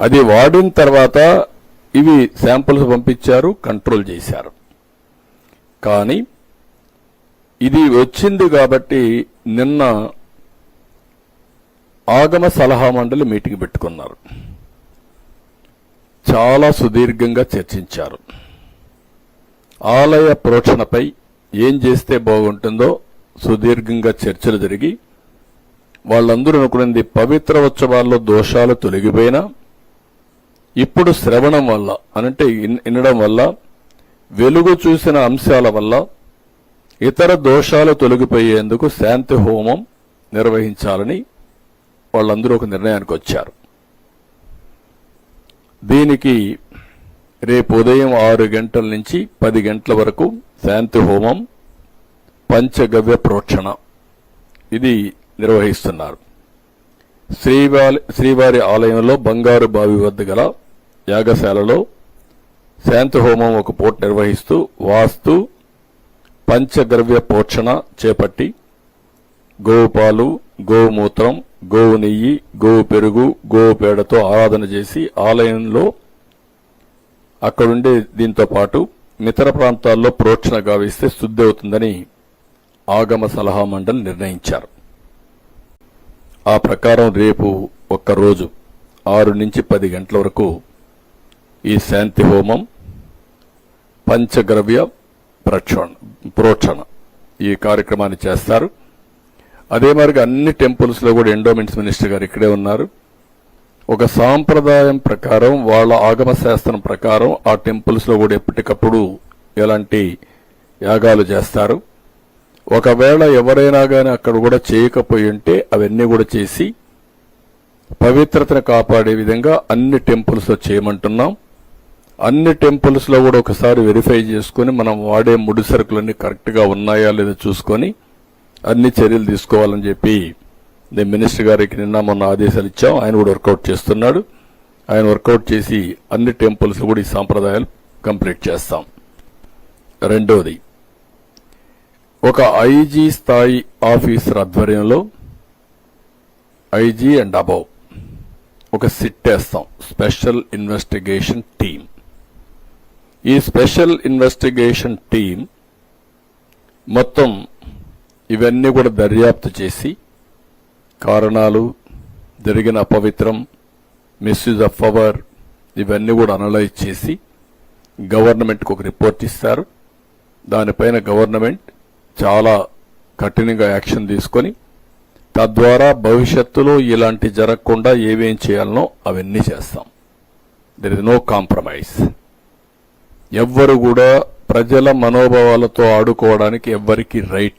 అది వాడిన తర్వాత ఇవి శాంపుల్స్ పంపించారు కంట్రోల్ చేశారు. కానీ ఇది వచ్చింది కాబట్టి నిన్న ఆగమ సలహా మండలి మీటింగ్ పెట్టుకున్నారు. చాలా సుదీర్ఘంగా చర్చించారు. ఆలయ ప్రోక్షణపై ఏం చేస్తే బాగుంటుందో సుదీర్ఘంగా చర్చలు జరిగి వాళ్ళందరూ అనుకునేది పవిత్ర ఉత్సవాల్లో దోషాలు తొలగిపోయినా ఇప్పుడు శ్రవణం వల్ల అనంటే వినడం వల్ల వెలుగు చూసిన అంశాల వల్ల ఇతర దోషాలు తొలగిపోయేందుకు శాంతి హోమం నిర్వహించాలని వాళ్ళందరూ ఒక నిర్ణయానికి వచ్చారు. దీనికి రేపు ఉదయం ఆరు గంటల నుంచి పది గంటల వరకు శాంతి హోమం పంచగవ్య ప్రోక్షణ. ఇది నిర్వహిస్తున్నారు. శ్రీవారి శ్రీవారి ఆలయంలో బంగారు బావి వద్ద గల యాగశాలలో శాంతి హోమం ఒక పూట నిర్వహిస్తూ వాస్తు పంచగవ్య పోషణ చేపట్టి గోపాలు గోమూత్రం గోవు నెయ్యి గోవు పెరుగు గోవు పేడతో ఆరాధన చేసి ఆలయంలో అక్కడుండే దీంతో పాటు మితర ప్రాంతాల్లో ప్రోక్షణ గావిస్తే శుద్ధి అవుతుందని ఆగమ సలహా మండలి నిర్ణయించారు. ఆ ప్రకారం రేపు ఒక్కరోజు ఆరు నుంచి పది గంటల వరకు ఈ శాంతి హోమం పంచగ్రవ్య ప్రక్షణ ప్రోక్షణ ఈ కార్యక్రమాన్ని చేస్తారు. అదే మరిగా అన్ని టెంపుల్స్లో కూడా ఎండోమెంట్స్ మినిస్టర్ గారు ఇక్కడే ఉన్నారు. ఒక సాంప్రదాయం ప్రకారం వాళ్ళ ఆగమ శాస్త్రం ప్రకారం ఆ టెంపుల్స్లో కూడా ఎప్పటికప్పుడు ఎలాంటి యాగాలు చేస్తారు. ఒకవేళ ఎవరైనా కానీ అక్కడ కూడా చేయకపోయి ఉంటే అవన్నీ కూడా చేసి పవిత్రతను కాపాడే విధంగా అన్ని టెంపుల్స్లో చేయమంటున్నాం. అన్ని టెంపుల్స్లో కూడా ఒకసారి వెరిఫై చేసుకుని మనం వాడే ముడి సరుకులన్నీ కరెక్ట్గా ఉన్నాయా లేదో చూసుకొని అన్ని చర్యలు తీసుకోవాలని చెప్పి నేను మినిస్టర్ గారికి నిన్న మొన్న ఆదేశాలు ఇచ్చాం. ఆయన కూడా వర్కౌట్ చేస్తున్నాడు. ఆయన వర్కౌట్ చేసి అన్ని టెంపుల్స్ కూడా ఈ సాంప్రదాయాలు కంప్లీట్ చేస్తాం. రెండోది ఒక ఐజీ స్థాయి ఆఫీసర్ ఆధ్వర్యంలో ఐజీ అండ్ అబౌవ్ ఒక సిట్ వేస్తాం స్పెషల్ ఇన్వెస్టిగేషన్ టీం ఈ స్పెషల్ ఇన్వెస్టిగేషన్ టీం మొత్తం ఇవన్నీ కూడా దర్యాప్తు చేసి కారణాలు జరిగిన అపవిత్రం మిస్యూజ్ ఆఫ్ పవర్ ఇవన్నీ కూడా అనలైజ్ చేసి గవర్నమెంట్కి ఒక రిపోర్ట్ ఇస్తారు. దానిపైన గవర్నమెంట్ చాలా కఠినంగా యాక్షన్ తీసుకొని తద్వారా భవిష్యత్తులో ఇలాంటి జరగకుండా ఏమేం చేయాలనో అవన్నీ చేస్తాం. దెర్ ఇస్ నో కాంప్రమైజ్ ఎవ్వరు కూడా ప్రజల మనోభావాలతో ఆడుకోవడానికి ఎవ్వరికి రైట్